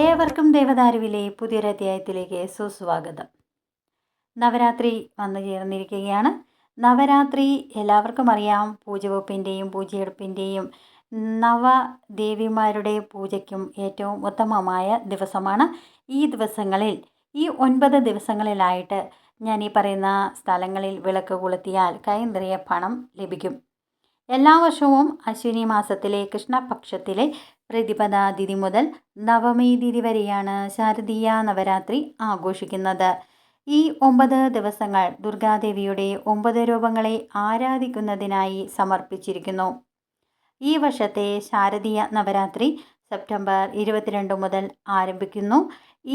ഏവർക്കും ദേവദാരുവിലെ പുതിയൊരധ്യായത്തിലേക്ക് സുസ്വാഗതം. നവരാത്രി വന്നു ചേർന്നിരിക്കുകയാണ്. നവരാത്രി എല്ലാവർക്കും അറിയാം. പൂജവെപ്പിന്റെയും പൂജയെടുപ്പിന്റെയും നവദേവിമാരുടെ പൂജയ്ക്കും ഏറ്റവും ഉത്തമമായ ദിവസമാണ് ഈ ദിവസങ്ങളിൽ. ഈ ഒൻപത് ദിവസങ്ങളിലായിട്ട് ഞാൻ ഈ പറയുന്ന സ്ഥലങ്ങളിൽ വിളക്ക് കൊളുത്തിയാൽ കൈ നിറയെ പണം ലഭിക്കും. എല്ലാ വർഷവും അശ്വിനി മാസത്തിലെ കൃഷ്ണപക്ഷത്തിലെ പ്രതിപദ തിഥി മുതൽ നവമി തിഥി വരെയാണ് ശാരദീയ നവരാത്രി ആഘോഷിക്കുന്നത്. ഈ ഒമ്പത് ദിവസങ്ങൾ ദുർഗാദേവിയുടെ ഒമ്പത് രൂപങ്ങളെ ആരാധിക്കുന്നതിനായി സമർപ്പിച്ചിരിക്കുന്നു. ഈ വർഷത്തെ ശാരദീയ നവരാത്രി സെപ്റ്റംബർ ഇരുപത്തിരണ്ട് മുതൽ ആരംഭിക്കുന്നു.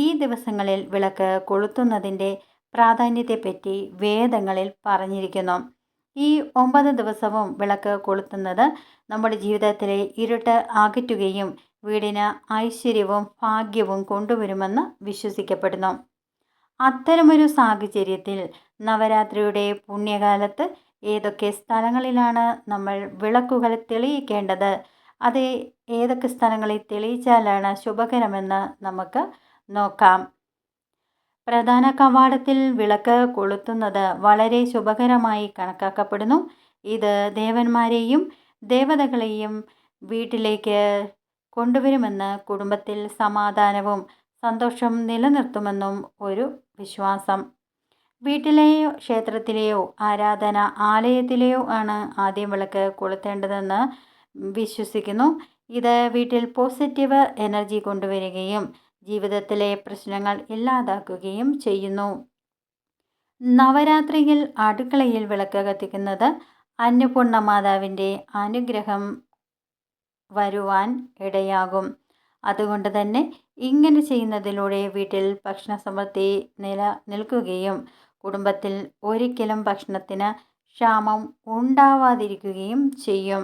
ഈ ദിവസങ്ങളിൽ വിളക്ക് കൊളുത്തുന്നതിന്റെ പ്രാധാന്യത്തെപ്പറ്റി വേദങ്ങളിൽ പറഞ്ഞിരിക്കുന്നു. ഈ ഒമ്പത് ദിവസവും വിളക്ക് കൊളുത്തുന്നത് നമ്മുടെ ജീവിതത്തിലെ ഇരുട്ട് അകറ്റുകയും വീടിന് ഐശ്വര്യവും ഭാഗ്യവും കൊണ്ടുവരുമെന്ന് വിശ്വസിക്കപ്പെടുന്നു. അത്തരമൊരു സാഹചര്യത്തിൽ നവരാത്രിയുടെ പുണ്യകാലത്ത് ഏതൊക്കെ സ്ഥലങ്ങളിലാണ് നമ്മൾ വിളക്കുകൾ തെളിയിക്കേണ്ടത്? അത് ഏതൊക്കെ സ്ഥലങ്ങളിൽ തെളിയിച്ചാലാണ് ശുഭകരമെന്ന് നമുക്ക് നോക്കാം. പ്രധാന കവാടത്തിൽ വിളക്ക് കൊളുത്തുന്നത് വളരെ ശുഭകരമായി കണക്കാക്കപ്പെടുന്നു. ഇത് ദേവന്മാരെയും ദേവതകളെയും വീട്ടിലേക്ക് കൊണ്ടുവരുമെന്ന് കുടുംബത്തിൽ സമാധാനവും സന്തോഷം നിലനിർത്തുമെന്നും ഒരു വിശ്വാസം. വീട്ടിലെയോ ക്ഷേത്രത്തിലെയോ ആരാധന ആലയത്തിലെയോ ആണ് ആദ്യം വിളക്ക് കൊളുത്തേണ്ടതെന്ന് വിശ്വസിക്കുന്നു. ഇത് വീട്ടിൽ പോസിറ്റീവ് എനർജി കൊണ്ടുവരികയും ജീവിതത്തിലെ പ്രശ്നങ്ങൾ ഇല്ലാതാക്കുകയും ചെയ്യുന്നു. നവരാത്രിയിൽ അടുക്കളയിൽ വിളക്ക് കത്തിക്കുന്നത് അന്നപൂർണ മാതാവിന്റെ അനുഗ്രഹം വരുവാൻ ഇടയാകും. അതുകൊണ്ട് തന്നെ ഇങ്ങനെ ചെയ്യുന്നതിലൂടെ വീട്ടിൽ ഭക്ഷണ സമൃദ്ധി നിലനിൽക്കുകയും കുടുംബത്തിൽ ഒരിക്കലും ഭക്ഷണത്തിന് ക്ഷാമം ഉണ്ടാവാതിരിക്കുകയും ചെയ്യും.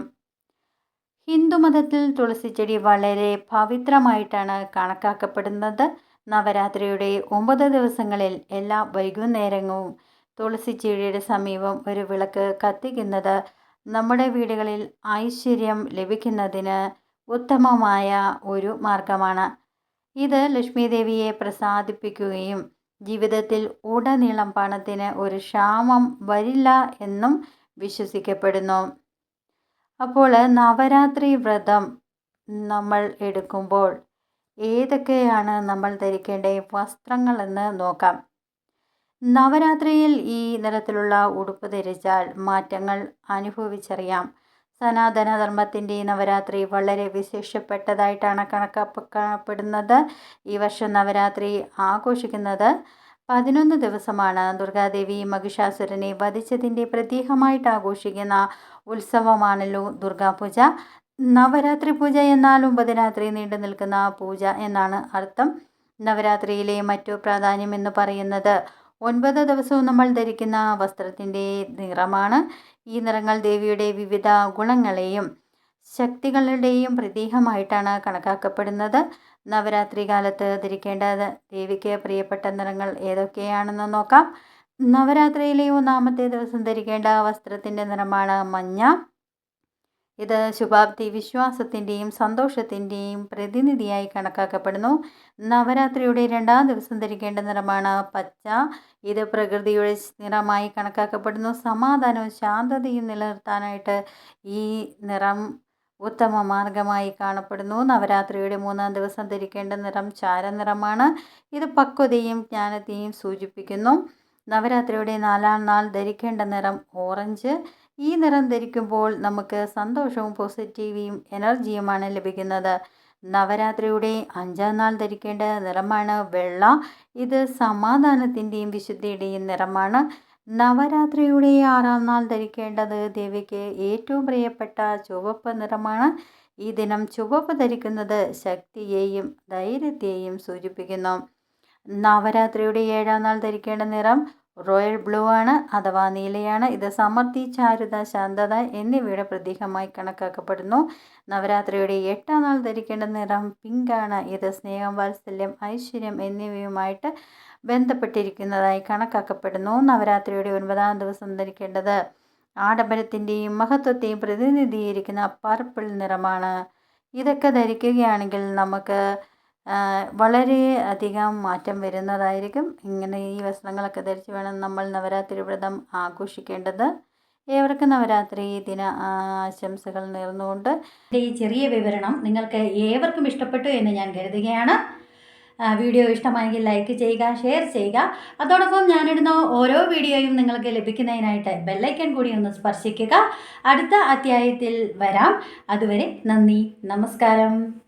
ഹിന്ദുമതത്തിൽ തുളസിച്ചെടി വളരെ പവിത്രമായിട്ടാണ് കണക്കാക്കപ്പെടുന്നത്. നവരാത്രിയുടെ ഒമ്പത് ദിവസങ്ങളിൽ എല്ലാ വൈകുന്നേരവും തുളസിച്ചെടിയുടെ സമീപം ഒരു വിളക്ക് കത്തിക്കുന്നത് നമ്മുടെ വീടുകളിൽ ഐശ്വര്യം ലഭിക്കുന്നതിന് ഉത്തമമായ ഒരു മാർഗമാണ്. ഇത് ലക്ഷ്മി ദേവിയെ പ്രസാദിപ്പിക്കുകയും ജീവിതത്തിൽ ഉടനീളം പണത്തിന് ഒരു ക്ഷാമം വരില്ല എന്നും വിശ്വസിക്കപ്പെടുന്നു. അപ്പോൾ നവരാത്രി വ്രതം നമ്മൾ എടുക്കുമ്പോൾ ഏതൊക്കെയാണ് നമ്മൾ ധരിക്കേണ്ട വസ്ത്രങ്ങളെന്ന് നോക്കാം. നവരാത്രിയിൽ ഈ നിറത്തിലുള്ള ഉടുപ്പ് ധരിച്ചാൽ മാറ്റങ്ങൾ അനുഭവിച്ചറിയാം. സനാതനധർമ്മത്തിന്റെ നവരാത്രി വളരെ വിശേഷപ്പെട്ടതായിട്ടാണ് കണക്കാക്കപ്പെടുന്നത്. ഈ വർഷം നവരാത്രി ആഘോഷിക്കുന്നത് പതിനൊന്ന് ദിവസമാണ് ദുർഗാദേവി മഹിഷാസുരനെ വധിച്ചതിന്റെ പ്രതീകമായിട്ട് ആഘോഷിക്കുന്ന ഉത്സവമാണല്ലോ ദുർഗാപൂജ. നവരാത്രി പൂജ എന്നാൽ ഒമ്പത് രാത്രി നീണ്ടു നിൽക്കുന്ന പൂജ എന്നാണ് അർത്ഥം. നവരാത്രിയിലെ മറ്റു പ്രാധാന്യം എന്ന് പറയുന്നത് ഒൻപത് ദിവസവും നമ്മൾ ധരിക്കുന്ന വസ്ത്രത്തിന്റെ നിറമാണ്. ഈ നിറങ്ങൾ ദേവിയുടെ വിവിധ ഗുണങ്ങളെയും ശക്തികളുടെയും പ്രതീകമായിട്ടാണ് കണക്കാക്കപ്പെടുന്നത്. നവരാത്രി കാലത്ത് ധരിക്കേണ്ട ദേവിക്ക് പ്രിയപ്പെട്ട നിറങ്ങൾ ഏതൊക്കെയാണെന്ന് നോക്കാം. നവരാത്രിയിലെ ഒന്നാമത്തെ ദിവസം ധരിക്കേണ്ട വസ്ത്രത്തിന്റെ നിറമാണ് മഞ്ഞ. ഇത് ശുഭാപ്തി വിശ്വാസത്തിന്റെയും സന്തോഷത്തിന്റെയും പ്രതിനിധിയായി കണക്കാക്കപ്പെടുന്നു. നവരാത്രിയുടെ രണ്ടാം ദിവസം ധരിക്കേണ്ട നിറമാണ് പച്ച. ഇത് പ്രകൃതിയുടെ നിറമായി കണക്കാക്കപ്പെടുന്നു. സമാധാനവും ശാന്തതയും നിലനിർത്താനായിട്ട് ഈ നിറം ഉത്തമ മാർഗമായി കാണപ്പെടുന്നു. നവരാത്രിയുടെ മൂന്നാം ദിവസം ധരിക്കേണ്ട നിറം ചാരനിറമാണ് ഇത് പക്വതയും ജ്ഞാനത്തെയും സൂചിപ്പിക്കുന്നു. നവരാത്രിയുടെ നാലാം നാൾ ധരിക്കേണ്ട നിറം ഓറഞ്ച്. ഈ നിറം ധരിക്കുമ്പോൾ നമുക്ക് സന്തോഷവും പോസിറ്റീവും എനർജിയുമാണ് ലഭിക്കുന്നത്. നവരാത്രിയുടെ അഞ്ചാം നാൾ ധരിക്കേണ്ട നിറമാണ് വെള്ള. ഇത് സമാധാനത്തിന്റെയും വിശുദ്ധിയുടെയും നിറമാണ്. നവരാത്രിയുടെ ആറാം നാൾ ധരിക്കേണ്ടത് ദേവിക്ക് ഏറ്റവും പ്രിയപ്പെട്ട ചുവപ്പ് നിറമാണ്. ഈ ദിനം ചുവപ്പ് ധരിക്കുന്നത് ശക്തിയെയും ധൈര്യത്തെയും സൂചിപ്പിക്കുന്നു. നവരാത്രിയുടെ ഏഴാം നാൾ ധരിക്കേണ്ട നിറം റോയൽ ബ്ലൂ ആണ് അഥവാ നീലയാണ്. ഇത് സമൃദ്ധി ചാരുത ശാന്തത എന്നിവയുടെ പ്രതീകമായി കണക്കാക്കപ്പെടുന്നു. നവരാത്രിയുടെ എട്ടാം നാൾ ധരിക്കേണ്ട നിറം പിങ്ക് ആണ് ഇത് സ്നേഹം വാത്സല്യം ഐശ്വര്യം എന്നിവയുമായിട്ട് ബന്ധപ്പെട്ടിരിക്കുന്നതായി കണക്കാക്കപ്പെടുന്നു. നവരാത്രിയുടെ ഒൻപതാം ദിവസം ധരിക്കേണ്ടത് ആഡംബരത്തിന്റെയും മഹത്വത്തെയും പ്രതിനിധീകരിക്കുന്ന പർപ്പിൾ നിറമാണ്. ഇതൊക്കെ ധരിക്കുകയാണെങ്കിൽ നമുക്ക് വളരെ അധികം മാറ്റം വരുന്നതായിരിക്കും. ഇങ്ങനെ ഈ വസ്ത്രങ്ങളൊക്കെ ധരിച്ച് വേണം നമ്മൾ നവരാത്രി വ്രതം ആഘോഷിക്കേണ്ടത്. ഏവർക്കും നവരാത്രി ദിന ആശംസകൾ നേർന്നുകൊണ്ട്. ഈ ചെറിയ വിവരണം നിങ്ങൾക്ക് ഏവർക്കും ഇഷ്ടപ്പെട്ടു എന്ന് ഞാൻ കരുതുകയാണ്. വീഡിയോ ഇഷ്ടമായെങ്കിൽ ലൈക്ക് ചെയ്യുക ഷെയർ ചെയ്യുക. അതോടൊപ്പം ഞാനിടുന്ന ഓരോ വീഡിയോയും നിങ്ങൾക്ക് ലഭിക്കുന്നതിനായിട്ട് ബെല്ലൈക്കൺ കൂടി ഒന്ന് സ്പർശിക്കുക. അടുത്ത അധ്യായത്തിൽ വരാം. അതുവരെ നന്ദി നമസ്കാരം.